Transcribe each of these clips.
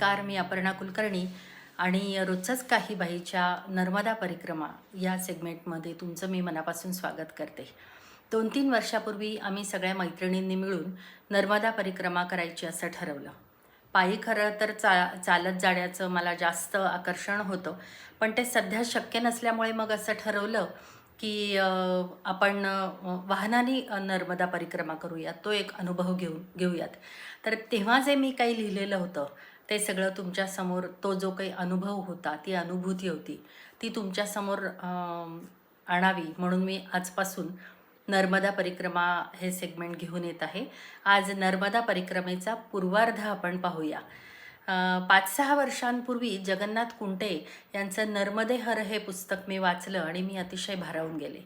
नमस्कार मी अपर्णा कुलकर्णी आणि रोजच काही बाईच्या नर्मदा परिक्रमा या सेगमेंटमध्ये तुमचं मी मनापासून स्वागत करते. दोन तीन वर्षापूर्वी आम्ही सगळ्या मैत्रिणींनी मिळून नर्मदा परिक्रमा करायची असं ठरवलं. पायी खरं तर चा चालत जाण्याचं मला जास्त आकर्षण होतं पण ते सध्या शक्य नसल्यामुळे मग असं ठरवलं की आपण वाहनाने नर्मदा परिक्रमा करूयात. तो एक अनुभव घेऊ घेऊयात. तर तेव्हा जे मी काही लिहिलेलं होतं ते सगळं तुमच्यासमोर तो जो काही अनुभव होता ती अनुभूती होती ती तुमच्यासमोर आणावी. म्हणून मी आजपासून नर्मदा परिक्रमा हे सेगमेंट घेऊन येत आहे. आज नर्मदा परिक्रमेचा पूर्वार्ध आपण पाहूया. पाच सहा वर्षांपूर्वी जगन्नाथ कुंटे यांचं नर्मदे हर हे पुस्तक मी वाचलं आणि मी अतिशय भारावून गेले.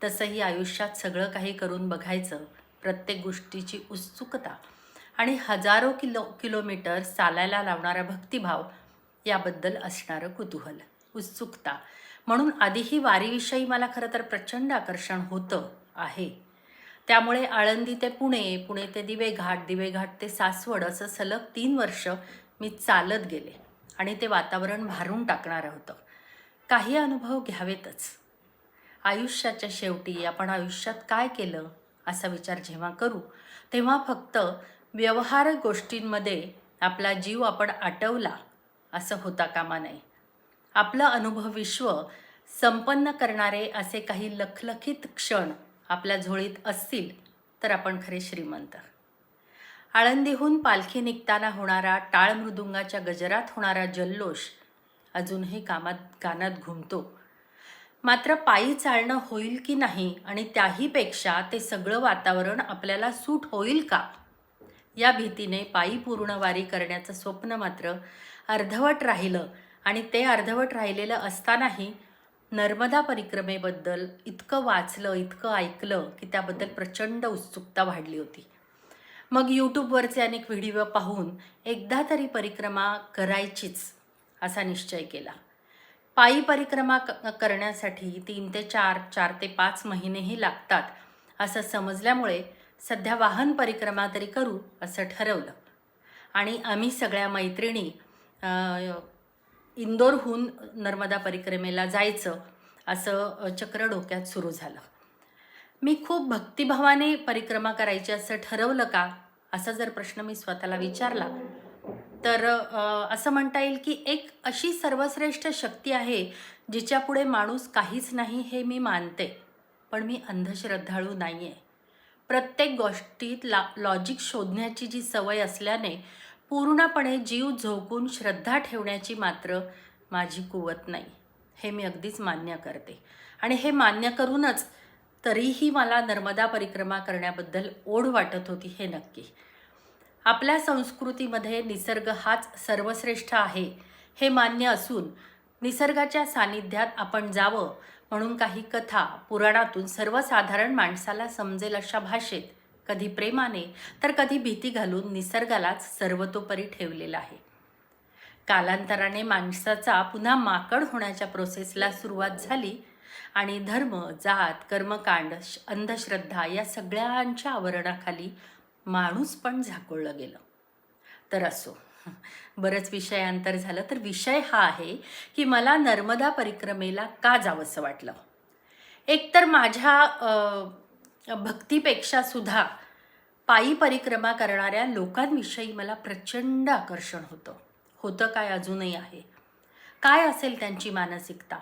तसंही आयुष्यात सगळं काही करून बघायचं प्रत्येक गोष्टीची उत्सुकता आणि हजारो किलो किलोमीटर चालायला लावणारा भक्तिभाव याबद्दल असणारं कुतूहल उत्सुकता. म्हणून आधीही वारीविषयी मला खरं तर प्रचंड आकर्षण होतं आहे. त्यामुळे आळंदी ते पुणे पुणे ते दिवेघाट दिवेघाट ते सासवड असं सलग तीन वर्ष मी चालत गेले आणि ते वातावरण भारून टाकणारं होतं. काही अनुभव घ्यावेतच. आयुष्याच्या शेवटी आपण आयुष्यात काय केलं असा विचार जेव्हा करू तेव्हा फक्त व्यवहार गोष्टींमध्ये आपला जीव आपण आटवला असं होता कामा नये. आपलं अनुभव विश्व संपन्न करणारे असे काही लखलखित क्षण आपल्या झोळीत असतील तर आपण खरे श्रीमंत. आळंदीहून पालखी निघताना होणारा टाळ मृदुंगाच्या गजरात होणारा जल्लोष अजूनही कामात कानात घुमतो. मात्र पायी चालणं होईल की नाही आणि त्याहीपेक्षा ते सगळं वातावरण आपल्याला सूट होईल का? या भीतीने पायी पूर्ण वारी करण्याचं स्वप्न मात्र अर्धवट राहिलं आणि ते अर्धवट राहिलेलं असतानाही नर्मदा परिक्रमेबद्दल इतकं वाचलं इतकं ऐकलं की त्याबद्दल प्रचंड उत्सुकता वाढली होती. मग यूट्यूबवरचे अनेक व्हिडिओ पाहून एकदा तरी परिक्रमा करायचीच असा निश्चय केला. पायी परिक्रमा क करण्यासाठी तीन ते चार चार ते पाच महिनेही लागतात असं समजल्यामुळे सध्या वाहन परिक्रमा तरी करू असं ठरवलं. आणि आम्ही सगळ्या मैत्रिणी इंदोरहून नर्मदा परिक्रमेला जायचं असं चक्र डोक्यात सुरू झालं. मी खूप भक्तिभावाने परिक्रमा करायची असं ठरवलं का असा जर प्रश्न मी स्वतःला विचारला तर असं म्हणता येईल की एक अशी सर्वश्रेष्ठ शक्ती आहे जिच्यापुढे माणूस काहीच नाही हे मी मानते. पण मी अंधश्रद्धाळू नाही आहे प्रत्येक गोष्टीत ला लॉजिक शोधण्याची जी सवय असल्याने पूर्णपणे जीव झोकून श्रद्धा ठेवण्याची मात्र माझी कुवत नाही. हे मी अगदीच मान्य करते. आणि हे मान्य करूनच तरीही मला नर्मदा परिक्रमा करण्याबद्दल ओढ वाटत होती हे नक्की. आपल्या संस्कृतीमध्ये निसर्ग हाच सर्वश्रेष्ठ आहे हे मान्य असून निसर्गाच्या सानिध्यात आपण जावं म्हणून काही कथा पुराणातून सर्वसाधारण माणसाला समजेल अशा भाषेत. कधी प्रेमाने तर कधी भीती घालून निसर्गालाच सर्वतोपरी ठेवलेला आहे. कालांतराने माणसाचा पुन्हा माकड होण्याच्या प्रोसेसला सुरुवात झाली आणि धर्म जात कर्मकांड श- अंधश्रद्धा या सगळ्यांच्या आवरणाखाली माणूस पण झाकोळलं गेलं. तर असो. बरंच विषयांतर झालं. तर विषय हा आहे की मला नर्मदा परिक्रमेला का जावंसं वाटलं? एकतर माझ्या भक्तीपेक्षा सुद्धा पायी परिक्रमा करणाऱ्या लोकांविषयी मला प्रचंड आकर्षण होतं. होतं काय अजूनही आहे? काय असेल त्यांची मानसिकता?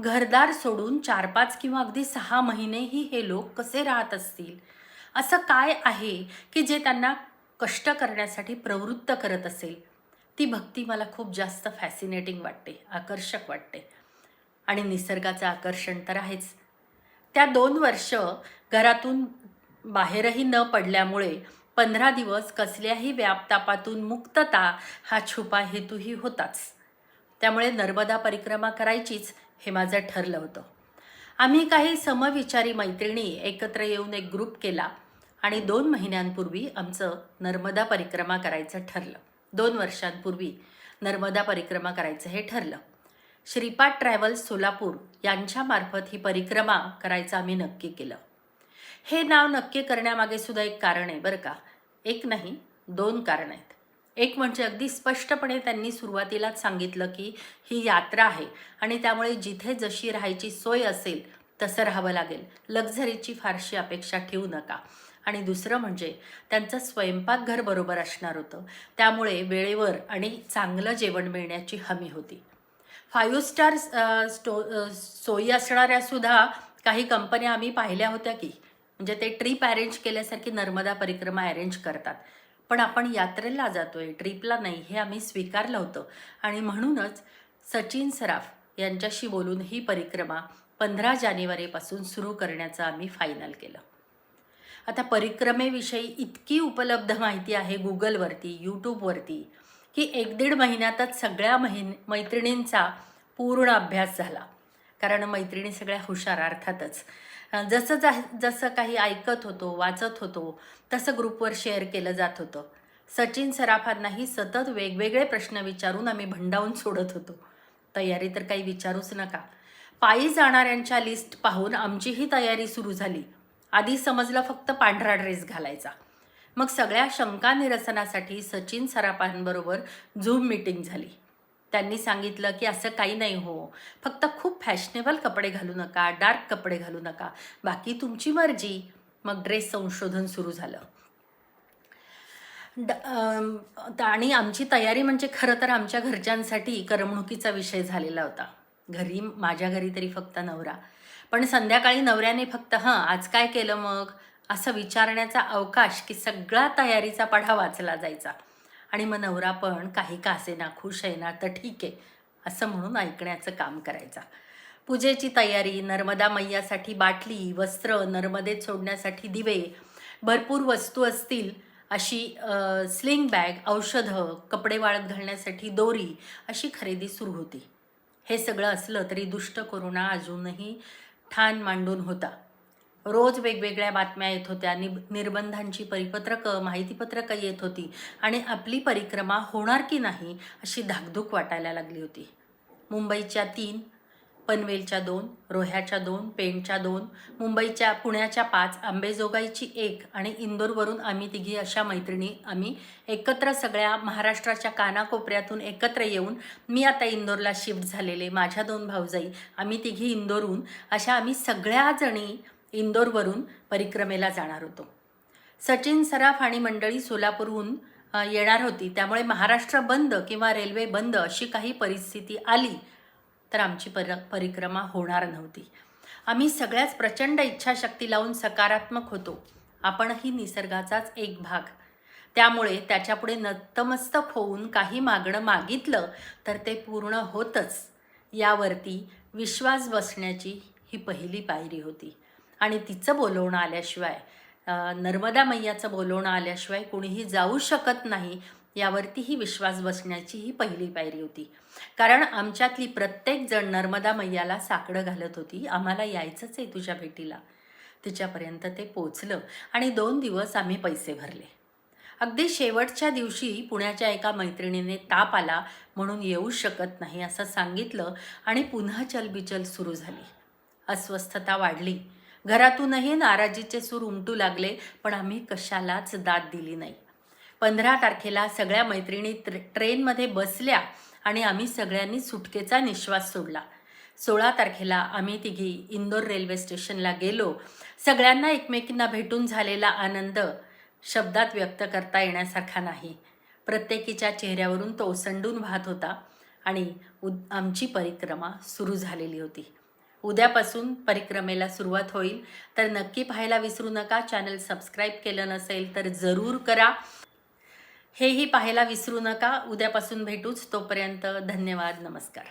घरदार सोडून चार पाच किंवा अगदी सहा महिनेही हे लोक कसे राहत असतील? असं काय आहे की जे त्यांना कष्ट करण्यासाठी प्रवृत्त करत असेल? ती भक्ती मला खूप जास्त फॅसिनेटिंग वाटते आकर्षक वाटते. आणि निसर्गाचं आकर्षण तर आहेच. त्या दोन वर्ष घरातून बाहेरही न पडल्यामुळे पंधरा दिवस कसल्याही व्यापतापातून मुक्तता हा छुपा हेतूही होताच. त्यामुळे नर्मदा परिक्रमा करायचीच हे माझं ठरलं होतं. आम्ही काही समविचारी मैत्रिणी एकत्र येऊन एक ग्रुप केला आणि दोन महिन्यांपूर्वी आमचं नर्मदा परिक्रमा करायचं ठरलं. दोन वर्षांपूर्वी नर्मदा परिक्रमा करायचं हे ठरलं. श्रीपाद ट्रॅव्हल्स सोलापूर यांच्यामार्फत ही परिक्रमा करायचं आम्ही नक्की केलं. हे नाव नक्की करण्यामागे सुद्धा एक कारण आहे बरं का. एक नाही दोन कारण आहेत. एक म्हणजे अगदी स्पष्टपणे त्यांनी सुरुवातीलाच सांगितलं की ही यात्रा आहे आणि त्यामुळे जिथे जशी राहायची सोय असेल तसं राहावं लागेल. लक्झरीची फारशी अपेक्षा ठेवू नका. आणि दुसरं म्हणजे त्यांचं स्वयंपाकघर बरोबर असणार होतं. त्यामुळे वेळेवर आणि चांगलं जेवण मिळण्याची हमी होती. फाईव्ह स्टार स्टो सोयी असणाऱ्या सुद्धा काही कंपन्या आम्ही पाहिल्या होत्या की म्हणजे ते ट्रिप अरेंज केल्यासारखी नर्मदा परिक्रमा अरेंज करतात. पण आपण यात्रेला जातोय ट्रिपला नाही हे आम्ही स्वीकारलं होतं. आणि म्हणूनच सचिन सराफ यांच्याशी बोलून ही परिक्रमा पंधरा जानेवारीपासून सुरू करण्याचं आम्ही फायनल केलं. आता परिक्रमेविषयी इतकी उपलब्ध माहिती आहे गुगलवरती यूट्यूबवरती की एक दीड महिन्यातच सगळ्या महिन मैत्रिणींचा पूर्ण अभ्यास झाला. कारण मैत्रिणी सगळ्या हुशार अर्थातच. जसं जा जसं काही ऐकत होतो वाचत होतो तसं ग्रुपवर शेअर केलं जात होतं. सचिन सराफांनाही सतत वेगवेगळे प्रश्न विचारून आम्ही भंडावून सोडत होतो. तयारी तर काही विचारूच नका. पायी जाणाऱ्यांच्या लिस्ट पाहून आमचीही तयारी सुरू झाली. आधी समजलं फक्त पांढरा ड्रेस घालायचा. मग सगळ्या शंका निरसनासाठी सचिन सराफांबरोबर झूम मीटिंग झाली. त्यांनी सांगितलं की असं काही नाही हो. फक्त खूप फॅशनेबल कपडे घालू नका डार्क कपडे घालू नका. बाकी तुमची मर्जी. मग ड्रेस संशोधन सुरू झालं. ड आणि आमची तयारी म्हणजे खरं तर आमच्या घरच्यांसाठी करमणुकीचा विषय झालेला होता. घरी माझ्या घरी तरी फक्त नवरा. पण संध्याकाळी नवऱ्याने फक्त हां आज काय केलं मग? असं विचारण्याचा अवकाश की सगळा तयारीचा पढा वाचला जायचा. आणि मग नवरा पण काही का असेना खुश आहे ना तर ठीक आहे असं म्हणून ऐकण्याचं काम करायचा. पूजेची तयारी नर्मदा मैयासाठी बाटली वस्त्र नर्मदेत सोडण्यासाठी दिवे भरपूर वस्तू असतील अशी स्लिंग बॅग औषधं कपडे वाळत घालण्यासाठी दोरी अशी खरेदी सुरू होती. हे सगळं असलं तरी दुष्ट कोरोना अजूनही ठाण मांडून होता. रोज वेगवेगळ्या बातम्या येत होत्या नि निर्बंधांची परिपत्रकं माहितीपत्रकं येत होती आणि आपली परिक्रमा होणार की नाही अशी धाकधूक वाटायला लागली होती. मुंबईच्या तीन पनवेलच्या दोन रोह्याच्या दोन पेणच्या दोन मुंबईच्या पुण्याच्या पाच आंबेजोगाईची एक आणि इंदोरवरून आम्ही तिघी अशा मैत्रिणी. आम्ही एकत्र सगळ्या महाराष्ट्राच्या कानाकोपऱ्यातून एकत्र येऊन मी आता इंदोरला शिफ्ट झालेले माझ्या दोन भाऊजाई आम्ही तिघी इंदोरहून अशा आम्ही सगळ्या जणी इंदोरवरून परिक्रमेला जाणार होतो. सचिन सराफ आणि मंडळी सोलापूरहून येणार होती. त्यामुळे महाराष्ट्र बंद किंवा रेल्वे बंद अशी काही परिस्थिती आली. तर आमची पर परिक्रमा होणार नव्हती. आम्ही सगळ्याच प्रचंड इच्छाशक्ती लावून सकारात्मक होतो. आपणही निसर्गाचाच एक भाग. त्यामुळे त्याच्यापुढे नतमस्तक होऊन काही मागणं मागितलं तर ते पूर्ण होतच. यावरती विश्वास बसण्याची ही पहिली पायरी होती. आणि तिचं बोलवणं आल्याशिवाय नर्मदा मैयाचं बोलवणं आल्याशिवाय कुणीही जाऊ शकत नाही यावरतीही विश्वास बसण्याची ही पहिली पायरी होती. कारण आमच्यातली प्रत्येक जण नर्मदा मैयाला साकडं घालत होती. आम्हाला यायचंच आहे तुझ्या भेटीला. तिच्यापर्यंत ते पोचलं आणि दोन दिवस आम्ही पैसे भरले. अगदी शेवटच्या दिवशी पुण्याच्या एका मैत्रिणीने ताप आला म्हणून येऊ शकत नाही असं सांगितलं आणि पुन्हा चलबिचल सुरू झाली. अस्वस्थता वाढली. घरातूनही नाराजीचे सूर उमटू लागले पण आम्ही कशालाच दाद दिली नाही. पंधरा तारखेला सगळ्या मैत्रिणी ट्रे ट्रेनमध्ये बसल्या आणि आम्ही सगळ्यांनी सुटकेचा निश्वास सोडला. सोळा तारखेला आम्ही तिघी इंदोर रेल्वे स्टेशनला गेलो. सगळ्यांना एकमेकींना भेटून झालेला आनंद शब्दात व्यक्त करता येण्यासारखा नाही. प्रत्येकीच्या चेहऱ्यावरून तो ओसंडून वाहत होता आणि उद आमची परिक्रमा सुरू झालेली होती. उद्यापासून परिक्रमेला सुरुवात होईल. तर नक्की पाहायला विसरू नका. चॅनल सबस्क्राईब केलं नसेल तर जरूर करा. हेही पाहायला विसरू नका. उद्यापासून भेटूच. तोपर्यंत धन्यवाद नमस्कार.